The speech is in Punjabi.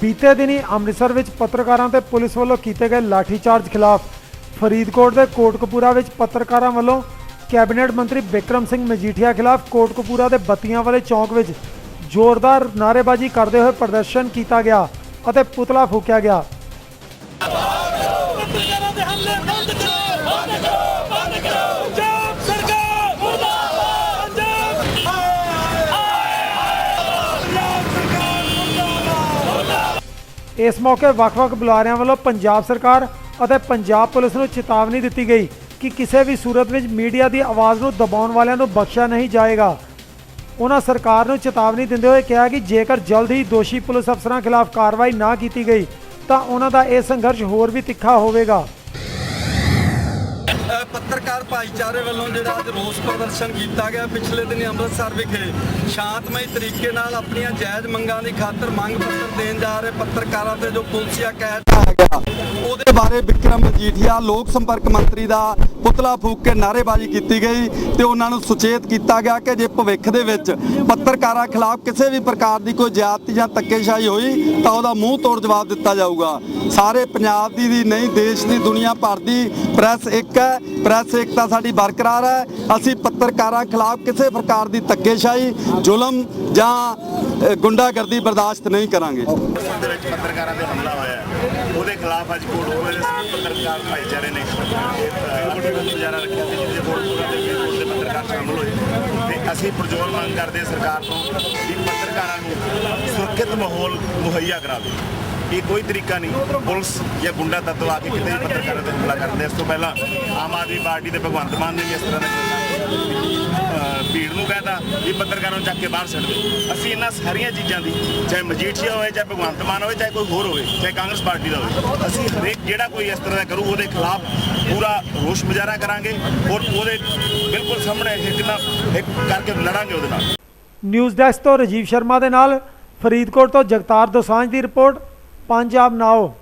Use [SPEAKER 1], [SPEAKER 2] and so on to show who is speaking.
[SPEAKER 1] ਬੀਤੇ ਦਿਨੀ ਅੰਮ੍ਰਿਤਸਰ ਵਿੱਚ ਪੱਤਰਕਾਰਾਂ ਤੇ ਪੁਲਿਸ ਵੱਲੋਂ ਕੀਤੇ ਗਏ ਲਾਠੀਚਾਰਜ ਖਿਲਾਫ ਫਰੀਦਕੋਟ ਦੇ ਕੋਟਕਪੂਰਾ ਵਿੱਚ ਪੱਤਰਕਾਰਾਂ ਵੱਲੋਂ ਕੈਬਨਿਟ ਮੰਤਰੀ ਬਿਕਰਮ ਸਿੰਘ ਮਜੀਠੀਆ ਖਿਲਾਫ ਕੋਟਕਪੂਰਾ ਦੇ ਬੱਤੀਆਂ ਵਾਲੇ ਚੌਂਕ ਵਿੱਚ ਜ਼ੋਰਦਾਰ ਨਾਅਰੇਬਾਜ਼ੀ ਕਰਦੇ ਹੋਏ ਪ੍ਰਦਰਸ਼ਨ ਕੀਤਾ ਗਿਆ ਅਤੇ ਪੁਤਲਾ ਫੂਕਿਆ ਗਿਆ। ਇਸ ਮੌਕੇ ਵੱਖ-ਵੱਖ ਬੁਲਾਰਿਆਂ ਵੱਲੋਂ ਪੰਜਾਬ ਸਰਕਾਰ ਅਤੇ ਪੰਜਾਬ ਪੁਲਿਸ ਨੂੰ ਚੇਤਾਵਨੀ ਦਿੱਤੀ ਗਈ ਕਿ ਕਿਸੇ ਵੀ ਸੂਰਤ ਵਿੱਚ ਮੀਡੀਆ ਦੀ ਆਵਾਜ਼ ਨੂੰ ਦਬਾਉਣ ਵਾਲਿਆਂ ਨੂੰ ਬਖਸ਼ਿਆ ਨਹੀਂ ਜਾਏਗਾ। ਉਹਨਾਂ ਸਰਕਾਰ ਨੂੰ ਚੇਤਾਵਨੀ ਦਿੰਦੇ ਹੋਏ ਕਿਹਾ ਕਿ ਜੇਕਰ ਜਲਦ ਹੀ ਦੋਸ਼ੀ ਪੁਲਿਸ ਅਫਸਰਾਂ ਖਿਲਾਫ ਕਾਰਵਾਈ ਨਾ ਕੀਤੀ ਗਈ, ਤਾਂ ਉਹਨਾਂ ਦਾ ਇਹ ਸੰਘਰਸ਼ ਹੋਰ ਵੀ ਤਿੱਖਾ ਹੋਵੇਗਾ।
[SPEAKER 2] ਭਾਈਚਾਰੇ ਵੱਲੋਂ ਜਿਹੜਾ ਅੱਜ ਰੋਸ ਪ੍ਰਦਰਸ਼ਨ ਕੀਤਾ ਗਿਆ ਪਿਛਲੇ ਦਿਨੀ ਅੰਮ੍ਰਿਤਸਰ ਵਿਖੇ, ਸ਼ਾਂਤਮਈ ਤਰੀਕੇ ਨਾਲ ਆਪਣੀਆਂ ਜਾਇਜ਼ ਮੰਗਾਂ ਦੀ ਖਾਤਰ ਮੰਗ ਪੱਤਰ ਦੇਣ ਜਾ ਰਹੇ ਪੱਤਰਕਾਰਾਂ ਤੇ ਜੋ ਪੁਲਸੀਆ ਕਹਿ ਢਾਇਆ ਗਿਆ, ਉਹਦੇ ਬਾਰੇ ਵਿਕਰਮ ਮਜੀਠੀਆ ਲੋਕ ਸੰਪਰਕ ਮੰਤਰੀ ਦਾ ਪੁਤਲਾ ਫੂਕ ਕੇ ਨਾਅਰੇਬਾਜ਼ੀ ਕੀਤੀ ਗਈ ਤੇ ਉਹਨਾਂ ਨੂੰ ਸੁਚੇਤ ਕੀਤਾ ਗਿਆ ਕਿ ਜੇ ਭਵਿੱਖ ਦੇ ਵਿੱਚ ਪੱਤਰਕਾਰਾਂ ਖਿਲਾਫ ਕਿਸੇ ਵੀ ਪ੍ਰਕਾਰ ਦੀ ਕੋਈ ਜ਼ਿਆਦਤੀ ਜਾਂ ਧੱਕੇਸ਼ਾਹੀ ਹੋਈ, ਤਾਂ ਉਹਦਾ ਮੂੰਹ ਤੋੜ ਜਵਾਬ ਦਿੱਤਾ ਜਾਊਗਾ। ਸਾਰੇ ਪੰਜਾਬ ਦੀ ਨਹੀਂ, ਦੇਸ਼ ਦੀ ਦੁਨੀਆ ਭਰ ਦੀ ਪ੍ਰੈਸ ਇੱਕ ਹੈ, ਪ੍ਰੈਸ ਏਕਤਾ ਸਾਡੀ ਬਰਕਰਾਰ ਹੈ। ਅਸੀਂ ਪੱਤਰਕਾਰਾਂ ਖਿਲਾਫ ਕਿਸੇ ਪ੍ਰਕਾਰ ਦੀ ਧੱਕੇਸ਼ਾਹੀ, ਜ਼ੁਲਮ ਜਾਂ ਗੁੰਡਾਗਰਦੀ ਬਰਦਾਸ਼ਤ ਨਹੀਂ ਕਰਾਂਗੇ।
[SPEAKER 3] ਦੇ ਵਿੱਚ ਪੱਤਰਕਾਰਾਂ ਤੇ ਹਮਲਾ ਹੋਇਆ ਉਹਦੇ ਖਿਲਾਫ ਅੱਜ ਕੋਟਪੁਰੇ ਦੇ ਪੱਤਰਕਾਰ ਭਾਈਚਾਰੇ ਨੇ। ਅੰਦੋਲਨ ਰੱਖਿਆ ਸੀ, ਜਿਹਦੇ ਕੋਟਪੁਰਾ ਦੇ ਫਰੀਦਕੋਟ ਦੇ ਪੱਤਰਕਾਰ ਸ਼ਾਮਲ ਹੋਏ। ਤੇ ਅਸੀਂ ਪ੍ਰਜੋਰ ਮੰਗ ਕਰਦੇ ਸਰਕਾਰ ਤੋਂ ਕਿ ਪੱਤਰਕਾਰਾਂ ਨੂੰ ਸੁਰੱਖਿਅਤ ਮਾਹੌਲ ਮੁਹੱਈਆ ਕਰਾਵੇ ਇਹ ਕੋਈ ਤਰੀਕਾ ਨਹੀਂ। ਪੁਲਿਸ ਜਾਂ ਗੁੰਡਾ ਤੱਤਵ ਆ ਕੇ ਕਿਤੇ ਵੀ ਪੱਤਰਕਾਰਾਂ ਤੇ ਹਮਲਾ ਕਰਦੇ ਇਸ ਤੋਂ ਪਹਿਲਾਂ ਆਮ ਆਦਮੀ ਪਾਰਟੀ ਦੇ ਭਗਵੰਤ ਮਾਨ ਨੇ ਵੀ ਇਸ ਤਰ੍ਹਾਂ ਦਾ ਭੀੜ ਨੂੰ ਕਹਿੰਦਾ ਵੀ ਪੱਤਰਕਾਰਾਂ ਨੂੰ ਚੱਕ ਕੇ ਬਾਹਰ ਛੱਡ ਦਿਓ। ਅਸੀਂ ਇਹਨਾਂ ਸਾਰੀਆਂ ਚੀਜ਼ਾਂ ਦੀ, ਚਾਹੇ ਮਜੀਠੀਆ ਹੋਵੇ, ਚਾਹੇ ਭਗਵੰਤ ਮਾਨ ਹੋਵੇ, ਚਾਹੇ ਕੋਈ ਹੋਰ ਹੋਵੇ, ਚਾਹੇ ਕਾਂਗਰਸ ਪਾਰਟੀ ਦਾ ਹੋਵੇ, ਅਸੀਂ ਹਰੇਕ ਜਿਹੜਾ ਕੋਈ ਇਸ ਤਰ੍ਹਾਂ ਦਾ ਕਰੂ, ਉਹਦੇ ਖਿਲਾਫ ਪੂਰਾ ਰੋਸ਼ ਮੁਜ਼ਾਹਰਾ ਕਰਾਂਗੇ ਔਰ ਉਹਦੇ ਬਿਲਕੁਲ ਸਾਹਮਣੇ ਇੱਕ ਨਾਲ ਇੱਕ ਕਰਕੇ ਲੜਾਂਗੇ ਉਹਦੇ ਨਾਲ।
[SPEAKER 1] ਨਿਊਜ਼ ਡੈਸਕ ਤੋਂ ਰਾਜੀਵ ਸ਼ਰਮਾ ਦੇ ਨਾਲ ਫਰੀਦਕੋਟ ਤੋਂ ਜਗਤਾਰ ਦੋਸਾਂਝ ਦੀ ਰਿਪੋਰਟ। ਪੰਜਾਬ ਨਾਓ।